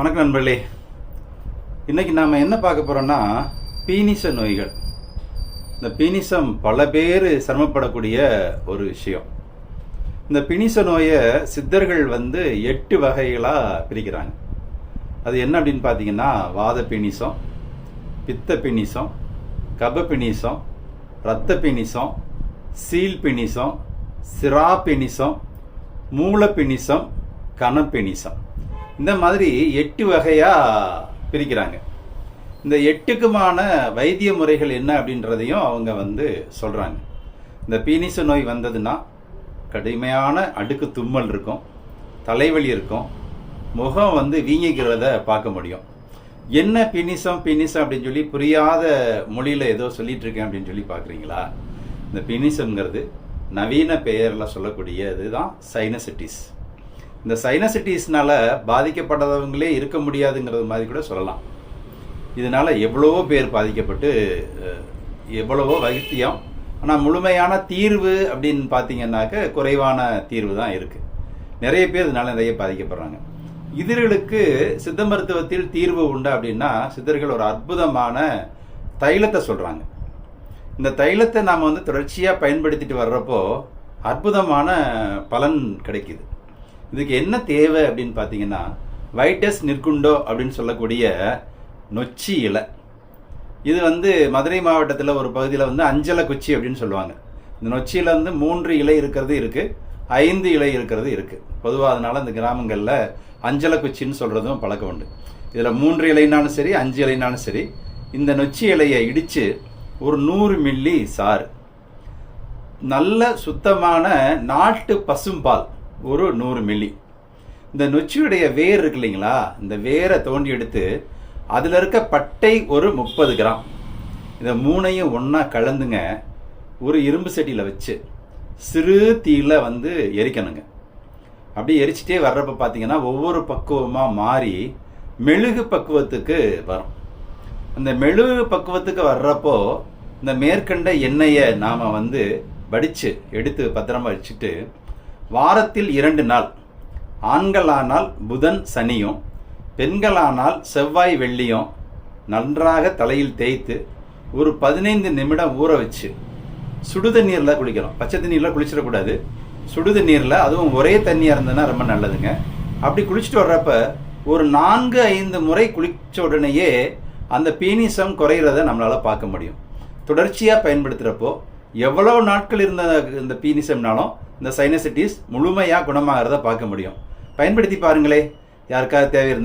வணக்கம் நண்பர்களே. இன்றைக்கி நாம் என்ன பார்க்க போகிறோன்னா பீனிச நோய்கள். இந்த பீனிசம் பல பேர் சிரமப்படக்கூடிய ஒரு விஷயம். இந்த பினிச நோயை சித்தர்கள் வந்து எட்டு வகைகளாக பிரிக்கிறாங்க. அது என்ன அப்படின்னு பார்த்தீங்கன்னா வாத பினிசம் பித்த பினிசம் கப பிணிசம் இரத்த பிணிசம் சீல் பிணிசம் சிரா பிணிசம் மூல பிணிசம் கனப்பிணிசம் இந்த மாதிரி எட்டு வகையாக பிரிக்கிறாங்க. இந்த எட்டுக்குமான வைத்திய முறைகள் என்ன அப்படின்றதையும் அவங்க வந்து சொல்கிறாங்க இந்த பீனிச நோய் வந்ததுன்னா கடுமையான அடுக்கு தும்மல் இருக்கும் தலைவலி இருக்கும் முகம் வந்து வீங்கிக்கிறத பார்க்க முடியும். என்ன பினிசம் பினிசம் அப்படின்னு சொல்லி புரியாத மொழியில் ஏதோ சொல்லிட்டு இருக்கேன் அப்படின்னு சொல்லி பார்க்குறீங்களா? இந்த பினிசம்ங்கிறது நவீன பெயரில் சொல்லக்கூடிய இதுதான் சைனசிட்டிஸ் இந்த சைனசிட்டிஸ்னால பாதிக்கப்படாதவங்களே இருக்க முடியாதுங்கிறது மாதிரி கூட சொல்லலாம். இதனால் எவ்வளவோ பேர் பாதிக்கப்பட்டு எவ்வளவோ வைத்தியம் ஆனால் முழுமையான தீர்வு அப்படின்னு பார்த்தீங்கன்னாக்க குறைவான தீர்வு தான் இருக்குது நிறைய பேர் இதனால் நிறைய பாதிக்கப்படுறாங்க. இதர்களுக்கு சித்த மருத்துவத்தில் தீர்வு உண்டு அப்படின்னா சித்தர்கள் ஒரு அற்புதமான தைலத்தை சொல்கிறாங்க இந்த தைலத்தை நாம் வந்து தொடர்ச்சியாக பயன்படுத்திட்டு வர்றப்போ அற்புதமான பலன் கிடைக்குது. இதுக்கு என்ன தேவை அப்படின்னு பார்த்தீங்கன்னா வைட்டஸ் நிற்குண்டோ அப்படின்னு சொல்லக்கூடிய நொச்சி இலை. இது வந்து மதுரை மாவட்டத்தில் ஒரு பகுதியில் வந்து அஞ்சலை குச்சி அப்படின்னு சொல்லுவாங்க. இந்த நொச்சியில் வந்து மூன்று இலை இருக்கிறது இருக்குது ஐந்து இலை இருக்கிறது இருக்குது பொதுவாக அதனால் இந்த கிராமங்களில் அஞ்சலை குச்சின்னு சொல்கிறதும் பழக்கம் உண்டு. இதில் மூன்று இலைனாலும் சரி அஞ்சு இலைனாலும் சரி இந்த நொச்சி இலையை இடித்து ஒரு நூறு மில்லி சாறு. நல்ல சுத்தமான நாட்டு பசும்பால். ஒரு நூறு மில்லி. இந்த நொச்சியுடைய வேர் இருக்கு இல்லைங்களா? இந்த வேரை தோண்டி எடுத்து அதில் இருக்க பட்டை ஒரு முப்பது கிராம். இந்த மூணையும் ஒன்றா கலந்துங்க ஒரு இரும்பு செடியில் வச்சு சிறு தீயில் வந்து எரிக்கணுங்க. அப்படி எரிச்சிட்டே வர்றப்ப பார்த்தீங்கன்னா ஒவ்வொரு பக்குவமாக மாறி மெழுகு பக்குவத்துக்கு வரும். அந்த மெழுகு பக்குவத்துக்கு வர்றப்போ இந்த மேற்கண்ட எண்ணெயை நாம் வந்து வடித்து எடுத்து பத்திரமா வச்சுட்டு வாரத்தில் இரண்டு நாள். ஆண்களானால் புதன் சனியும் பெண்களானால் செவ்வாய் வெள்ளியும் நன்றாக தலையில் தேய்த்து ஒரு பதினைந்து நிமிடம் ஊற வச்சு சுடு குளிக்கிறோம் குளிக்கணும். பச்சை தண்ணீரில் குளிச்சிடக்கூடாது சுடு தண்ணீரில் அதுவும் ஒரே தண்ணியாக இருந்ததுன்னா ரொம்ப நல்லதுங்க. அப்படி குளிச்சுட்டு வர்றப்ப ஒரு நான்கு ஐந்து முறை குளித்த உடனேயே அந்த பீனிசம் குறையிறத நம்மளால் பார்க்க முடியும். தொடர்ச்சியாக பயன்படுத்துகிறப்போ எவ்வளோ நாட்கள் இருந்த இந்த பீனிசம்னாலும் இந்த சைனசிட்டிஸ் முழுமையாக குணமாகிறத பார்க்க முடியும். பயன்படுத்தி பாருங்களே யாருக்காவது தேவை இருந்தால்